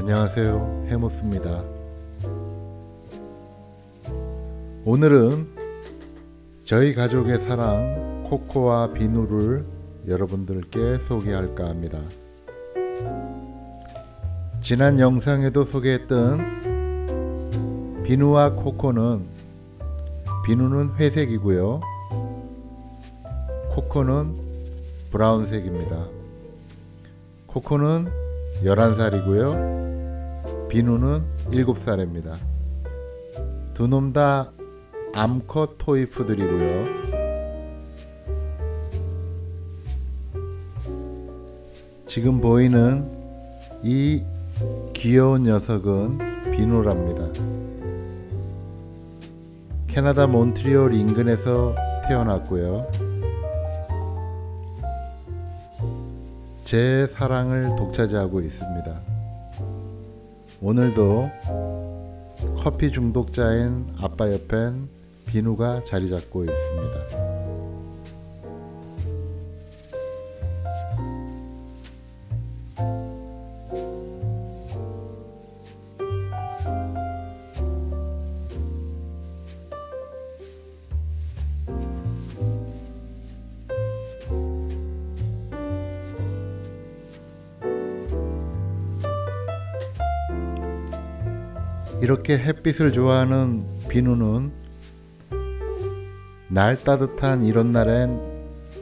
안녕하세요. 해모스입니다. 오늘은 저희 가족의 사랑 코코와 비누를 여러분들께 소개할까 합니다. 지난 영상에도 소개했던 비누와 코코는 비누는 회색이고요. 코코는 브라운색입니다. 코코는 11살이고요. 비누는 7살입니다. 두 놈 다 암컷 토이푸들이고요. 지금 보이는 이 귀여운 녀석은 비누랍니다. 캐나다 몬트리올 인근에서 태어났고요. 제 사랑을 독차지하고 있습니다. 오늘도 커피 중독자인 아빠 옆엔 비누가 자리 잡고 있습니다. 이렇게 햇빛을 좋아하는 비누는 날 따뜻한 이런 날엔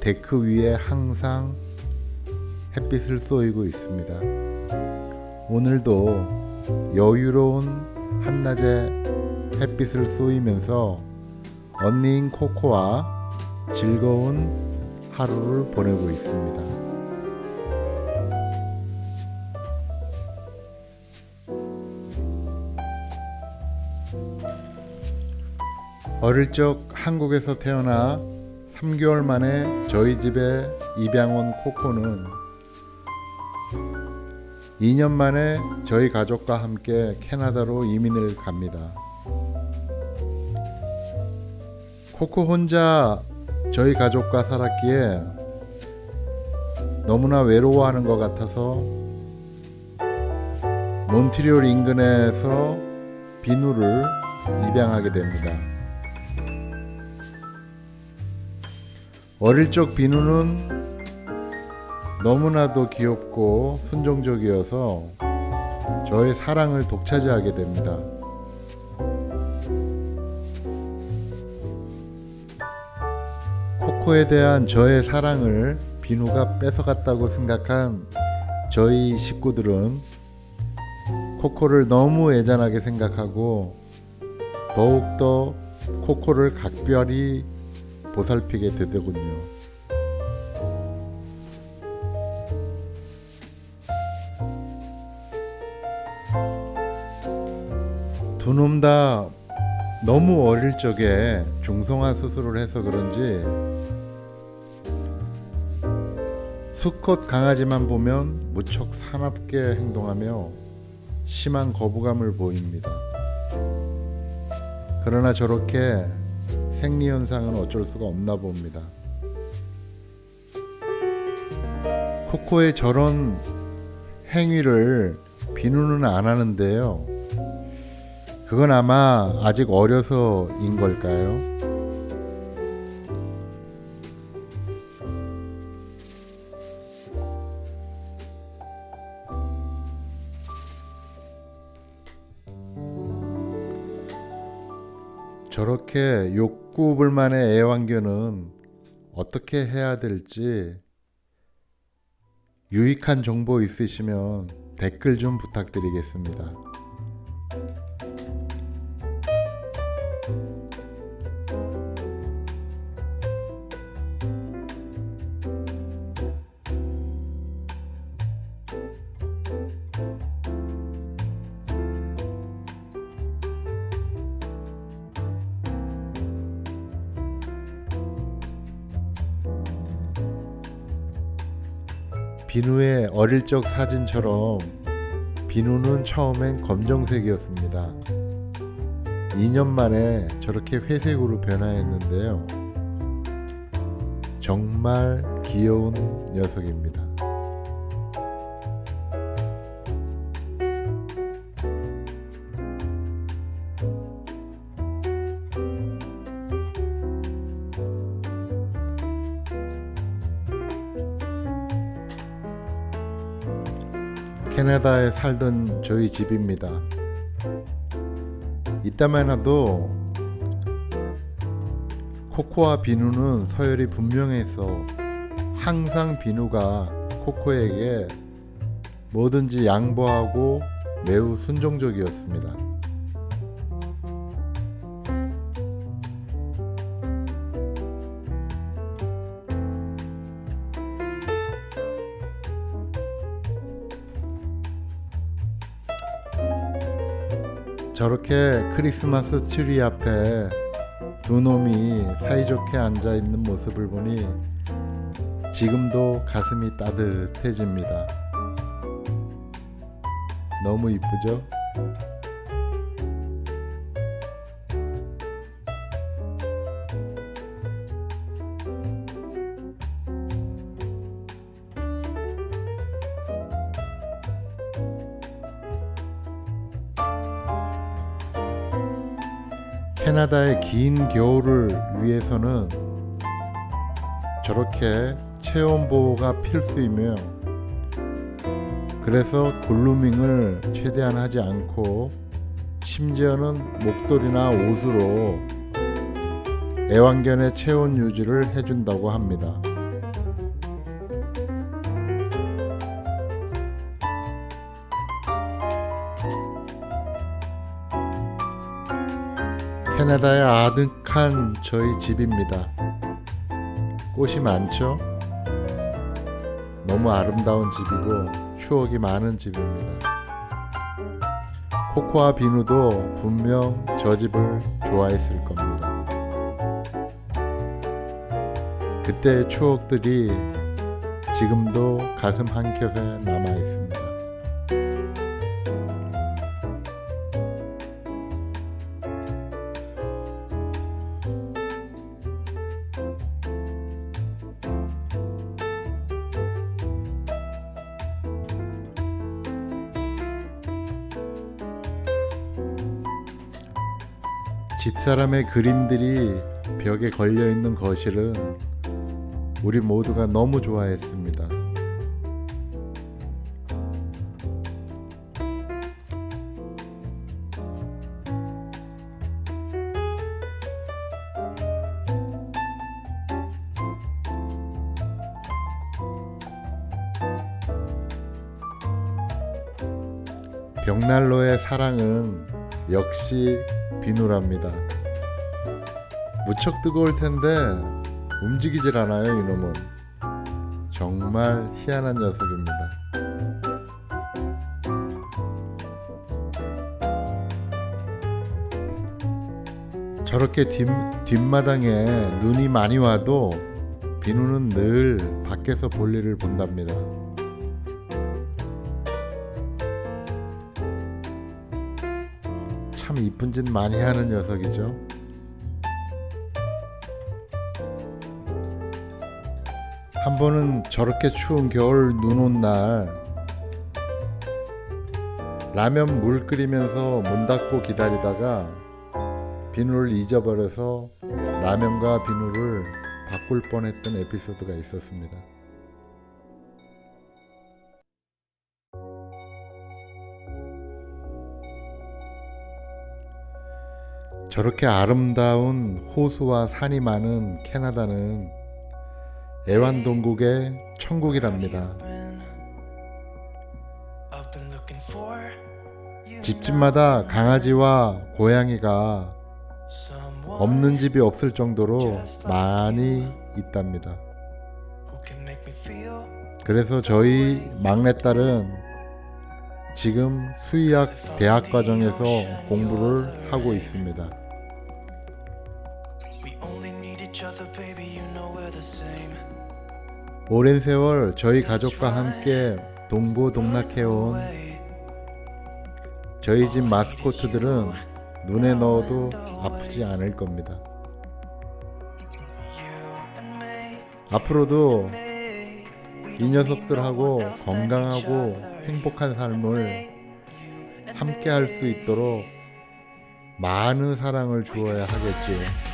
데크 위에 항상 햇빛을 쏘이고 있습니다. 오늘도 여유로운 한낮에 햇빛을 쏘이면서 언니인 코코와 즐거운 하루를 보내고 있습니다. 어릴 적 한국에서 태어나 3개월 만에 저희 집에 입양 온 코코는 2년 만에 저희 가족과 함께 캐나다로 이민을 갑니다. 코코 혼자 저희 가족과 살았기에 너무나 외로워하는 것 같아서 몬트리올 인근에서 비누를 입양하게 됩니다. 어릴 적 비누는 너무나도 귀엽고 순종적이어서 저의 사랑을 독차지하게 됩니다. 코코에 대한 저의 사랑을 비누가 뺏어갔다고 생각한 저희 식구들은 코코를 너무 애잔하게 생각하고 더욱더 코코를 각별히 보살피게 되더군요. 두 놈 다 너무 어릴 적에 중성화 수술을 해서 그런지 수컷 강아지만 보면 무척 사납게 행동하며 심한 거부감을 보입니다. 그러나 저렇게 생리 현상은 어쩔 수가 없나 봅니다. 코코의 저런 행위를 비누는 안 하는데요. 그건 아마 아직 어려서인 걸까요? 저렇게 욕구불만의 애완견은 어떻게 해야 될지 유익한 정보 있으시면 댓글 좀 부탁드리겠습니다. 비누의 어릴 적 사진처럼 비누는 처음엔 검정색이었습니다. 2년 만에 저렇게 회색으로 변화했는데요. 정말 귀여운 녀석입니다. 캐나다에 살던 저희 집입니다. 이따만 해도 코코와 비누는 서열이 분명해서 항상 비누가 코코에게 뭐든지 양보하고 매우 순종적이었습니다. 저렇게 크리스마스 트리 앞에 두 놈이 사이좋게 앉아 있는 모습을 보니 지금도 가슴이 따뜻해집니다. 너무 이쁘죠? 캐나다의 긴 겨울을 위해서는 저렇게 체온 보호가 필수이며 그래서 글루밍을 최대한 하지 않고 심지어는 목도리나 옷으로 애완견의 체온 유지를 해준다고 합니다. 캐나다의 아득한 저희 집입니다. 꽃이 많죠? 너무 아름다운 집이고 추억이 많은 집입니다. 코코아 비누도 분명 저 집을 좋아했을 겁니다. 그때의 추억들이 지금도 가슴 한 켠에 남아 있습니다. 집사람의 그림들이 벽에 걸려 있는 거실은 우리 모두가 너무 좋아했습니다. 벽난로의 사랑은 역시 비누랍니다. 무척 뜨거울 텐데 움직이질 않아요, 이놈은. 정말 희한한 녀석입니다. 저렇게 뒷, 뒷마당에 눈이 많이 와도 비누는 늘 밖에서 볼 일을 본답니다. 참 이쁜 짓 많이 하는 녀석이죠. 한 번은 저렇게 추운 겨울 눈 온 날 라면 물 끓이면서 문 닫고 기다리다가 비누를 잊어버려서 라면과 비누를 바꿀 뻔했던 에피소드가 있었습니다. 저렇게 아름다운 호수와 산이 많은 캐나다는 애완동국의 천국이랍니다. 집집마다 강아지와 고양이가 없는 집이 없을 정도로 많이 있답니다. 그래서 저희 막내딸은 지금 수의학 대학 과정에서 공부를 하고 있습니다. 오랜 세월 저희 가족과 함께 동고동락해온 저희 집 마스코트들은 눈에 넣어도 아프지 않을 겁니다. 앞으로도 이 녀석들하고 건강하고 행복한 삶을 함께 할 수 있도록 많은 사랑을 주어야 하겠지요.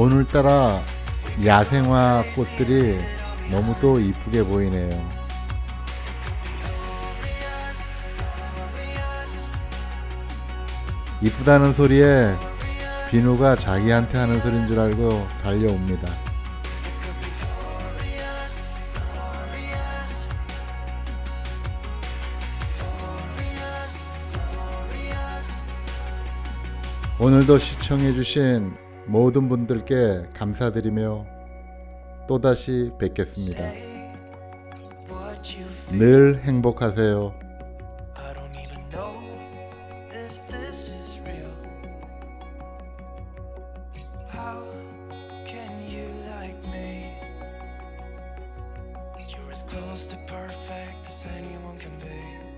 오늘따라 야생화 꽃들이 너무도 이쁘게 보이네요. 이쁘다는 소리에 비누가 자기한테 하는 소린 줄 알고 달려옵니다. 오늘도 시청해주신 모든 분들께 감사드리며 또다시 뵙겠습니다. 늘 행복하세요. Close to perfect as anyone can be.